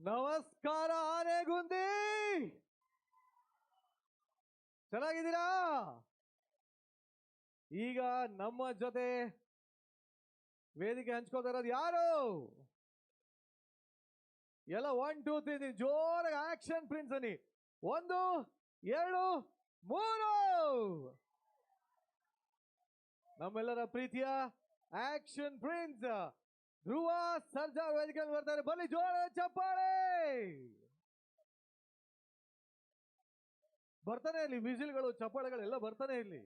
ನಮಸ್ಕಾರ ಆನೆಗುಂದಿ ಚೆನ್ನಾಗಿದ್ದೀರಾ? ಈಗ ನಮ್ಮ ಜೊತೆ ವೇದಿಕೆ ಹಂಚ್ಕೋತಾ ಇರೋದು ಯಾರು? ಎಲ್ಲ ಒನ್ ಟೂ ತ್ರೀ ಜೋರಾಗಿ ಆಕ್ಷನ್ ಪ್ರಿನ್ಸ್ ಅನ್ನಿ. ಒಂದು, ಎರಡು, ಮೂರು! ನಮ್ಮೆಲ್ಲರ ಪ್ರೀತಿಯ ಆಕ್ಷನ್ ಪ್ರಿನ್ಸ್ ಧ್ರುವ ಸರ್ಜಾ ವೇದಿಕೆ ಬರ್ತಾರೆ. ಬಲಿ ಜೋರ ಚಪ್ಪಾಳೆ! ಬರ್ತಾನೆ ಇಲ್ಲಿ ಮ್ಯೂಸಿಲ್ಗಳು ಚಪ್ಪಾಳೆಗಳು ಎಲ್ಲ ಬರ್ತಾನೆ ಇಲ್ಲಿ.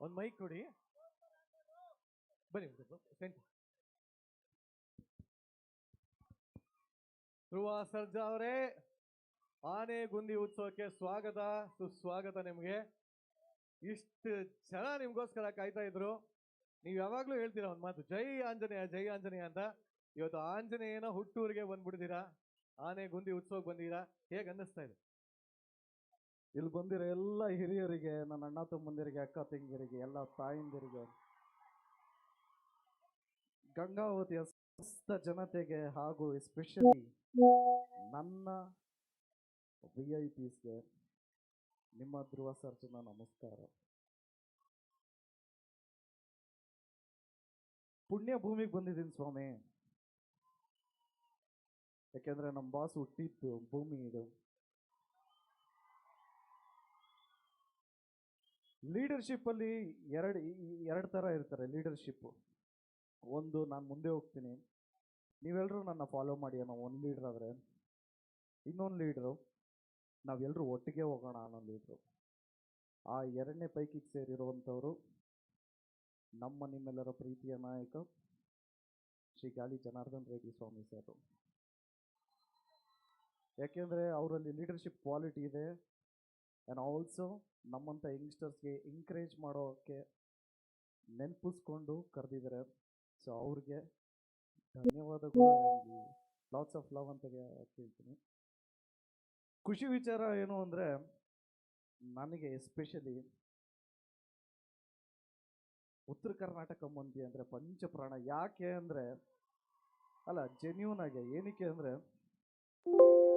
ಒಂದ್ ಮೈಕ್ ಕೊಡಿ. ಬನ್ನಿ ಸೆಂಟ್ ಧ್ರುವ ಸರ್ಜಾ ಅವರೇ, ಆನೆ ಗುಂದಿ ಉತ್ಸವಕ್ಕೆ ಸ್ವಾಗತ, ಸುಸ್ವಾಗತ ನಿಮಗೆ. ಇಷ್ಟು ಜನ ನಿಮ್ಗೋಸ್ಕರ ಕಾಯ್ತಾ ಇದ್ರು. ನೀವು ಯಾವಾಗಲೂ ಹೇಳ್ತೀರಾ ಒಂದು ಮಾತು, ಜೈ ಆಂಜನೇಯ ಜೈ ಆಂಜನೇಯ ಅಂತ. ಇವತ್ತು ಆಂಜನೇಯನ ಹುಟ್ಟೂರಿಗೆ ಬಂದ್ಬಿಡ್ತೀರಾ ಆನೆ ಗುಂದಿ ಉತ್ಸವಕ್ಕೆ ಬಂದಿದ್ದೀರಾ? ಹೇಗೆ ಅನ್ನಿಸ್ತಾ ಇದೆ? ಇಲ್ಲಿ ಬಂದಿರೋ ಎಲ್ಲ ಹಿರಿಯರಿಗೆ, ನನ್ನ ಅಣ್ಣ ತಮ್ಮಂದಿರಿಗೆ, ಅಕ್ಕ ತಂಗಿಯರಿಗೆ, ಎಲ್ಲ ತಾಯಿಂದಿರಿಗೆ ಗಂಗಾವತಿಯ ಸಮಸ್ತ ಜನತೆಗೆ ಹಾಗೂ ಎಸ್ಪೆಷಲಿ ನನ್ನ ವಿ ಐ ಪಿಸ್ಗೆ ನಿಮ್ಮ ಧ್ರುವ ಸರ್ಜನ ನಮಸ್ಕಾರ. ಪುಣ್ಯ ಭೂಮಿಗೆ ಬಂದಿದ್ದೀನಿ ಸ್ವಾಮಿ. ಯಾಕೆಂದ್ರೆ ನಮ್ಮ ಬಾಸ್ ಹುಟ್ಟಿದ್ದು ಭೂಮಿ ಇದು. ಲೀಡರ್ಶಿಪ್ ಅಲ್ಲಿ ಎರಡು ಎರಡು ಥರ ಇರ್ತಾರೆ ಲೀಡರ್ಶಿಪ್ ಒಂದು, ನಾನು ಮುಂದೆ ಹೋಗ್ತೀನಿ. ನೀವೆಲ್ಲರೂ ನನ್ನ ಫಾಲೋ ಮಾಡಿ ಅನ್ನೋ ಒಂದು ಲೀಡ್ರ್ ಆದರೆ, ಇನ್ನೊಂದು ಲೀಡ್ರು ನಾವೆಲ್ಲರೂ ಒಟ್ಟಿಗೆ ಹೋಗೋಣ ಅನ್ನೋ ಲೀಡ್ರು ಆ ಎರಡನೇ ಪೈಕಿಗೆ ಸೇರಿರುವಂಥವರು ನಮ್ಮ ನಿಮ್ಮೆಲ್ಲರ ಪ್ರೀತಿಯ ನಾಯಕ ಶ್ರೀ ಗಾಲಿ ಜನಾರ್ದನ್ ರೆಡ್ಡಿ ಸ್ವಾಮಿ ಸರ್. ಯಾಕೆಂದರೆ ಅವರಲ್ಲಿ ಲೀಡರ್ಶಿಪ್ ಕ್ವಾಲಿಟಿ ಇದೆ. ಆ್ಯಂಡ್ ಆಲ್ಸೋ ನಮ್ಮಂಥ ಯಂಗ್ಸ್ಟರ್ಸ್ಗೆ ಎಂಕರೇಜ್ ಮಾಡೋಕ್ಕೆ ನೆನಪಿಸ್ಕೊಂಡು ಕರೆದಿದ್ದಾರೆ. ಸೊ ಅವ್ರಿಗೆ ಧನ್ಯವಾದಗಳು ಲಾಟ್ಸ್ ಆಫ್ ಲವ್ ಅಂತ ಕೇಳ್ತೀನಿ. ಖುಷಿ ವಿಚಾರ ಏನು ಅಂದರೆ, ನನಗೆ ಎಸ್ಪೆಷಲಿ ಉತ್ತರ ಕರ್ನಾಟಕ ಮಂದಿ ಅಂದರೆ ಪಂಚಪ್ರಾಣ. ಯಾಕೆ ಅಂದರೆ, ಅಲ್ಲ ಜೆನ್ಯೂನ್ ಆಗಿ ಏನಕ್ಕೆ ಅಂದರೆ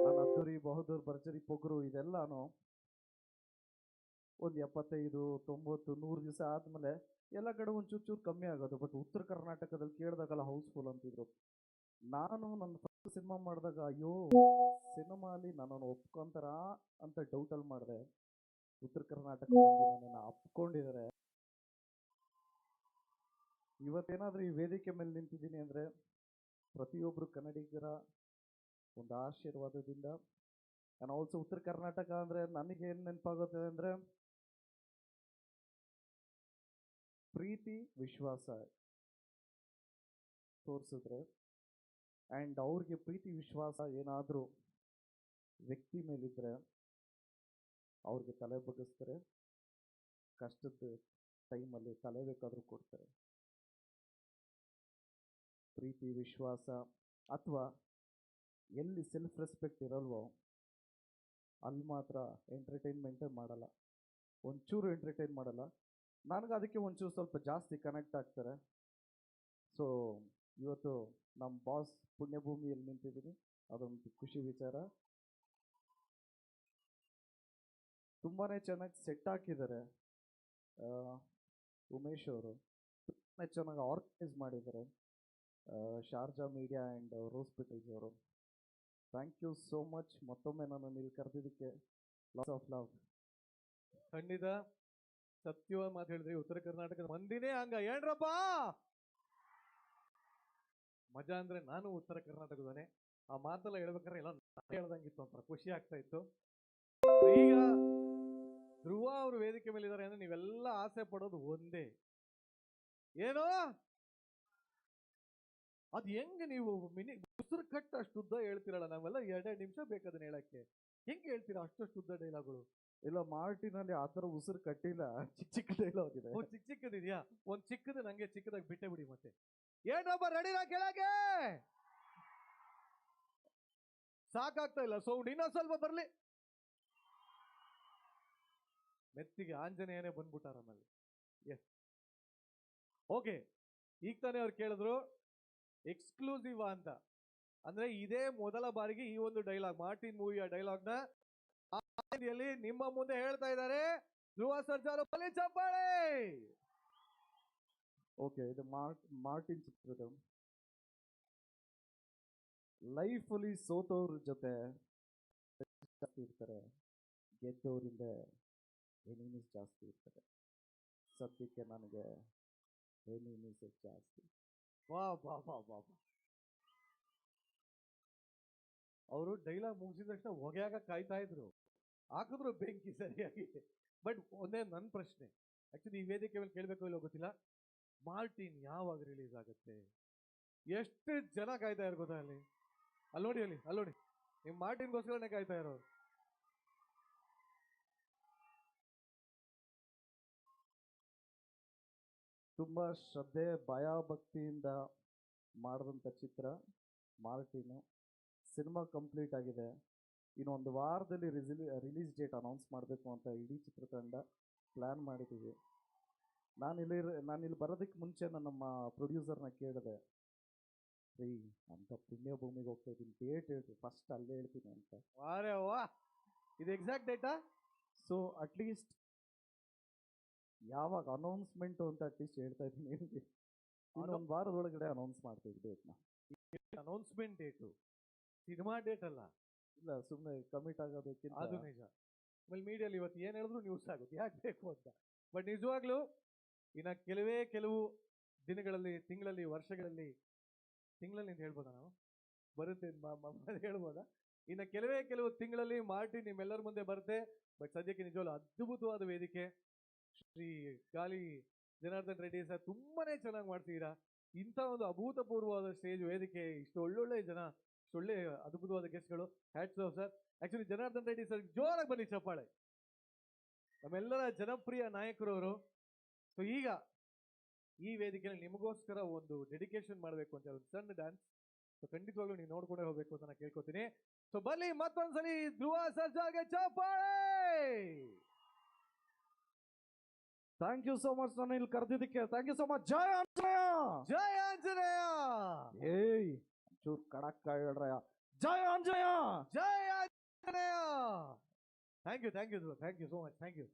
ನಾನು ಅದ್ದೂರಿ ಬಹದ್ದೂರ್, ಭರ್ಜರಿ, ಪೊಗರು ಇದೆಲ್ಲಾನು ಒಂದು ಎಪ್ಪತ್ತೈದು, ತೊಂಬತ್ತು, ನೂರು ದಿವಸ ಆದಮೇಲೆ ಎಲ್ಲ ಕಡೆ ಒಂದು ಚೂರು ಚೂರು ಕಮ್ಮಿ ಆಗೋದು. ಬಟ್ ಉತ್ತರ ಕರ್ನಾಟಕದಲ್ಲಿ ಕೇಳಿದಾಗಲ್ಲ ಹೌಸ್ಫುಲ್ ಅಂತಿದ್ರು. ನಾನು ನನ್ನ ಫಸ್ಟ್ ಸಿನಿಮಾ ಮಾಡಿದಾಗ ಅಯ್ಯೋ ಸಿನಿಮಾಲಿ ನನ್ನನ್ನು ಒಪ್ಕೊಂತಾರ ಅಂತ ಡೌಟಲ್ಲಿ ಮಾಡಿದೆ. ಉತ್ತರ ಕರ್ನಾಟಕ ನನ್ನನ್ನು ಅಪ್ಕೊಂಡಿದ್ದಾರೆ ಇವತ್ತೇನಾದರೂ ಈ ವೇದಿಕೆ ಮೇಲೆ ನಿಂತಿದ್ದೀನಿ ಅಂದರೆ ಪ್ರತಿಯೊಬ್ಬರು ಕನ್ನಡಿಗರ ಒಂದು ಆಶೀರ್ವಾದದಿಂದ. ನಾನು ಆಲ್ಸೋ ಉತ್ತರ ಕರ್ನಾಟಕ ಅಂದರೆ ನನಗೆ ಏನು ನೆನಪಾಗುತ್ತೆ ಅಂದರೆ ಪ್ರೀತಿ, ವಿಶ್ವಾಸ ತೋರಿಸಿದ್ರೆ ಆ್ಯಂಡ್ ಅವ್ರಿಗೆ ಪ್ರೀತಿ, ವಿಶ್ವಾಸ ಏನಾದರೂ ವ್ಯಕ್ತಿ ಮೇಲಿದ್ರೆ ಅವ್ರಿಗೆ ತಲೆ ಬಗ್ಗಿಸ್ತಾರೆ. ಕಷ್ಟದ ಟೈಮಲ್ಲಿ ತಲೆ ಬೇಕಾದರೂ ಕೊಡ್ತಾರೆ. ಪ್ರೀತಿ, ವಿಶ್ವಾಸ ಅಥವಾ ಎಲ್ಲಿ ಸೆಲ್ಫ್ ರೆಸ್ಪೆಕ್ಟ್ ಇರಲ್ವೋ ಅಲ್ಲಿ ಮಾತ್ರ ಎಂಟರ್ಟೈನ್ಮೆಂಟೇ ಮಾಡಲ್ಲ. ಒಂಚೂರು ಎಂಟರ್ಟೈನ್ ಮಾಡಲ್ಲ. ನನಗೆ ಅದಕ್ಕೆ ಒಂಚೂರು ಸ್ವಲ್ಪ ಜಾಸ್ತಿ ಕನೆಕ್ಟ್ ಆಗ್ತಾರೆ. ಸೊ ಇವತ್ತು ನಮ್ಮ ಬಾಸ್ ಪುಣ್ಯಭೂಮಿಯಲ್ಲಿ ನಿಂತಿದ್ದೀನಿ. ಅದೊಂದು ಖುಷಿ ವಿಚಾರ. ತುಂಬಾ ಚೆನ್ನಾಗಿ ಸೆಟ್ ಹಾಕಿದ್ದಾರೆ. ಉಮೇಶ್ ಅವರು. ತುಂಬಾ ಚೆನ್ನಾಗಿ ಆರ್ಗನೈಸ್ ಮಾಡಿದ್ದಾರೆ. ಶಾರ್ಜಾ ಮೀಡಿಯಾ ಆ್ಯಂಡ್ ಹಾಸ್ಪಿಟಲ್ಸ್ ಅವರು. ಥ್ಯಾಂಕ್ ಯು ಸೋ ಮಚ್ ಮತ್ತೊಮ್ಮೆ ನಾನು ಇಲ್ಲಿ ಕರೆದಿದ್ದಕ್ಕೆ ಲಾಸ್ ಆಫ್ ಲವ್ ಖಂಡಿತ. ಸತ್ಯವಾದ ಮಾತು ಹೇಳಿದ್ರೆ ಉತ್ತರ ಕರ್ನಾಟಕದ ಮಂದಿನೇ ಹಂಗ. ಏನ್ರಪ್ಪ? ಮಜಾ ಅಂದ್ರೆ ನಾನು ಉತ್ತರ ಕರ್ನಾಟಕದವನೇ. ಆ ಮಾತೆಲ್ಲ ಹೇಳ್ಬೇಕಾದ್ರೆ ಎಲ್ಲ ಹೇಳ್ದಂಗಿತ್ತು ಒಂಥರ ಖುಷಿ ಆಗ್ತಾ ಇತ್ತು. ಈಗ ಧ್ರುವ ಅವರು ವೇದಿಕೆ ಮೇಲೆ ಇದ್ದಾರೆ ಅಂದ್ರೆ ನೀವೆಲ್ಲ ಆಸೆ ಪಡೋದು ಒಂದೇ. ಏನು? ಅದು ಹೆಂಗೆ ನೀವು ಮಿನಿ ಉಸಿರು ಕಟ್ಟು ಅಷ್ಟು ಉದ್ದ ಹೇಳ್ತಿರಲ್ಲ, ನಾವೆಲ್ಲ ಎರಡೆರಡು ನಿಮಿಷ ಬೇಕದನ್ನ ಹೇಳಕ್ಕೆ. ಹೆಂಗೆ ಹೇಳ್ತೀರಾ ಅಷ್ಟಷ್ಟು ಉದ್ದ ಡೈಲಾಗ್ಗಳು ಇಲ್ಲ, ಮಾರ್ಟಿನಲ್ಲಿ ಆ ಥರ ಉಸಿರು ಕಟ್ಟಿಲ್ಲ. ಚಿಕ್ಕ ಚಿಕ್ಕ ಡೈಲಾಗ್ ಇದೆ ಚಿಕ್ಕ ಚಿಕ್ಕದಿದ್ಯಾ? ಒಂದ್ ಚಿಕ್ಕದು ನಂಗೆ ಚಿಕ್ಕದಾಗಿ ಬಿಟ್ಟೆ ಬಿಡಿ ಮತ್ತೆ. ಏನೊಬ್ಬ ರೆಡಿನ ಕೆಳಗೆ? ಸಾಕಾಗ್ತಾ ಇಲ್ಲ, ಸೌಂಡ್ ಇನ್ನೊಂದ್ ಸ್ವಲ್ಪ ಬರಲಿ. ಮೆತ್ತಿಗೆ ಆಂಜನೇಯನೇ ಬಂದ್ಬಿಟ್ಟಾರ ಆಮೇಲೆ. ಎಸ್ ಓಕೆ ಈಗ ತಾನೇ ಅವ್ರು ಕೇಳಿದ್ರು ಎಕ್ಸ್ಕ್ಲೂಸಿವ್ ಅಂತ. ಅಂದ್ರೆ ಇದೇ ಮೊದಲ ಬಾರಿಗೆ ಈ ಒಂದು ಡೈಲಾಗ್ ಮಾರ್ಟಿನ್ ಮೂವಿಯ ಡೈಲಾಗ್ ರೀತಿಯಲ್ಲಿ ನಿಮ್ಮ ಮುಂದೆ ಹೇಳ್ತಾ ಇದ್ದಾರೆ ಧ್ರುವ ಸರ್ಜಾರು ಬಲಿ ಚಪ್ಪಾಳೆ. ಓಕೆ ಇದು ಮಾರ್ಟ್ ಮಾರ್ಟಿನ್ ಚಿತ್ರದ ಲೈಫಲ್ಲಿ ಸೋತವ್ರ ಜೊತೆ ಜಾಸ್ತಿ ಇರ್ತಾರೆ. ಗೆದ್ದವರಿಂದ ಎನಿಮೀಸ್ ಜಾಸ್ತಿ ಇರ್ತಾರೆ. ಸದ್ಯಕ್ಕೆ ನನಗೆ ಎನಿಮೀಸ್ ಜಾಸ್ತಿ. ವಾ ವಾ ವಾ ವಾ ಅವರು ಡೈಲಾಗ್ ಮುಗಿಸಿದ ತಕ್ಷಣ ಹೊಗೆಯಾಗ ಕಾಯ್ತಾ ಇದ್ರು. ಹಾಕಿದ್ರು ಬೆಂಕಿ ಸರಿಯಾಗಿ. ಬಟ್ ಒಂದೇ ನನ್ನ ಪ್ರಶ್ನೆ. ಆ್ಯಕ್ಚುಲಿ ಈ ವೇದಿಕೆ ಮೇಲೆ ಕೇಳಬೇಕು ಇಲ್ಲೋ ಗೊತ್ತಿಲ್ಲ. ಮಾರ್ಟಿನ್ ಯಾವಾಗ ರಿಲೀಸ್ ಆಗುತ್ತೆ? ಎಷ್ಟು ಜನ ಕಾಯ್ತಾ ಇರೋ ಗೊತ್ತಾ ಅಲ್ಲಿ? ಅಲ್ಲಿ ನೋಡಿ ಅಲ್ಲಿ ಅಲ್ಲಿ ನೋಡಿ. ನಿಮ್ಮ ಮಾರ್ಟಿನ್ಗೋಸ್ಕರನೇ ಕಾಯ್ತಾ ಇರೋರು. ತುಂಬ ಶ್ರದ್ಧೆ ಭಯ ಭಕ್ತಿಯಿಂದ ಮಾಡಿದಂಥ ಚಿತ್ರ ಮಾರ್ಟಿನು. ಸಿನಿಮಾ ಕಂಪ್ಲೀಟ್ ಆಗಿದೆ. ಇನ್ನೊಂದು ವಾರದಲ್ಲಿ ರಿಸಿಲಿ ರಿಲೀಸ್ ಡೇಟ್ ಅನೌನ್ಸ್ ಮಾಡಬೇಕು ಅಂತ ಇಡೀ ಚಿತ್ರತಂಡ ಪ್ಲ್ಯಾನ್ ಮಾಡಿದ್ದೀವಿ. ನಾನಿಲ್ಲಿ ನಾನಿಲ್ಲಿ ಬರೋದಕ್ಕೆ ಮುಂಚೆ ನಾನು ನಮ್ಮ ಪ್ರೊಡ್ಯೂಸರ್ನ ಕೇಳಿದೆ. ರೀ ಅಂತ ಪುಣ್ಯ ಭೂಮಿಗೆ ಹೋಗ್ತಾ ಇದ್ದೀನಿ. ಡೇಟ್ ಹೇಳ್ರಿ ಫಸ್ಟ್ ಅಲ್ಲೇ ಹೇಳ್ತೀನಿ ಅಂತ. ವಾರೇ ವಾ ಇದು exact data so at least ಯಾವಾಗ ಅನೌನ್ಸ್ಮೆಂಟು ಅಂತ ಅಟ್ಲೀಸ್ಟ್ ಹೇಳ್ತಾ ಇದ್ದೀನಿ ನಿಮಗೆ. ಇನ್ನೊಂದು ವಾರದೊಳಗಡೆ ಅನೌನ್ಸ್ ಮಾಡ್ತೀವಿ ಡೇಟ್ನ ಅನೌನ್ಸ್ಮೆಂಟ್ ಡೇಟು ಸಿನಿಮಾ ಡೇಟ್ ಅಲ್ಲ. ಇಲ್ಲ ಸುಮ್ಮನೆ ಕಮಿಟ್ ಆಗೋದಕ್ಕಿಂತ ಅದು ನಿಜ. ಆಮೇಲೆ ಮೀಡಿಯಲ್ಲಿ ಇವತ್ತು ಏನು ಹೇಳಿದ್ರು ನ್ಯೂಸ್ ಆಗುತ್ತೆ, ಯಾಕೆ ಬೇಕು ಅಂತ. ಬಟ್ ನಿಜವಾಗ್ಲೂ ಇನ್ನ ಕೆಲವೇ ಕೆಲವು ದಿನಗಳಲ್ಲಿ, ತಿಂಗಳಲ್ಲಿ, ವರ್ಷಗಳಲ್ಲಿ, ತಿಂಗಳಲ್ಲಿ ಅಂತ ಹೇಳ್ಬೋದಾ ನಾವು? ಬರುತ್ತೆ ಹೇಳ್ಬೋದ? ಇನ್ನ ಕೆಲವೇ ಕೆಲವು ತಿಂಗಳಲ್ಲಿ ಮಾರ್ಟಿ ನಿಮ್ಮೆಲ್ಲರ ಮುಂದೆ ಬರುತ್ತೆ ಬಟ್ ಸದ್ಯಕ್ಕೆ ನಿಜವಾಗ್ಲೂ ಅದ್ಭುತವಾದ ವೇದಿಕೆ. ಶ್ರೀ ಗಾಲಿ ಜನಾರ್ದನ್ ರೆಡ್ಡಿ ಸರ್ ತುಂಬಾನೇ ಚೆನ್ನಾಗಿ ಮಾಡ್ತೀರಾ ಇಂಥ ಒಂದು ಅಭೂತಪೂರ್ವವಾದ ಸ್ಟೇಜ್ ವೇದಿಕೆ, ಇಷ್ಟು ಒಳ್ಳೊಳ್ಳೆ ಜನ ಒಳ್ಳೆ ಅದ್ಭುತವಾದ ಗೆಸ್ಟ್ಗಳು hats off sir actually Janardhan Reddy sir ಜೋರಾಗಿ ಬನ್ನಿ ಚಪ್ಪಾಳೆ. ನಮ್ಮೆಲ್ಲರ ಜನಪ್ರಿಯ ನಾಯಕರು ಅವರು ಸೊ ಈಗ ಈ ವೇದಿಕೆಯಲ್ಲಿ ನಿಮಗೋಸ್ಕರ ಒಂದು ಡೆಡಿಕೇಶನ್ ಮಾಡಬೇಕು ಅಂತ ಒಂದು ಸಣ್ಣ ಡ್ಯಾನ್ಸ್ ಸೊ ಖಂಡಿತವಾಗ್ಲೂ ನೀವು ನೋಡ್ಕೊಂಡೇ ಹೋಗ್ಬೇಕು ಅಂತ ನಾನು ಕೇಳ್ಕೊತೀನಿ. ಸೊ ಬನ್ನಿ ಮತ್ತೊಂದ್ಸಲಿ ಧ್ರುವ ಸರ್ಜಾಗೆ ಚಪ್ಪಾಳೆ! ಥ್ಯಾಂಕ್ ಯು ಸೋ ಮಚ್ ನಾನು ಇಲ್ಲಿ ಕರೆದಿದ್ದಕ್ಕೆ ಥ್ಯಾಂಕ್ ಯು ಸೋ ಮಚ್ ಜಯ ಆಂಜನೇಯ! ಜಯ ಆಂಜನೇಯ! ಏಯ್! ಚೂರ್ ಕಡಕ್ ಹೇಳ್ರಯ್ಯ ಜಯ ಆಂಜನೇಯ ಜಯ Anjaneya thank you thank you thank you so much thank you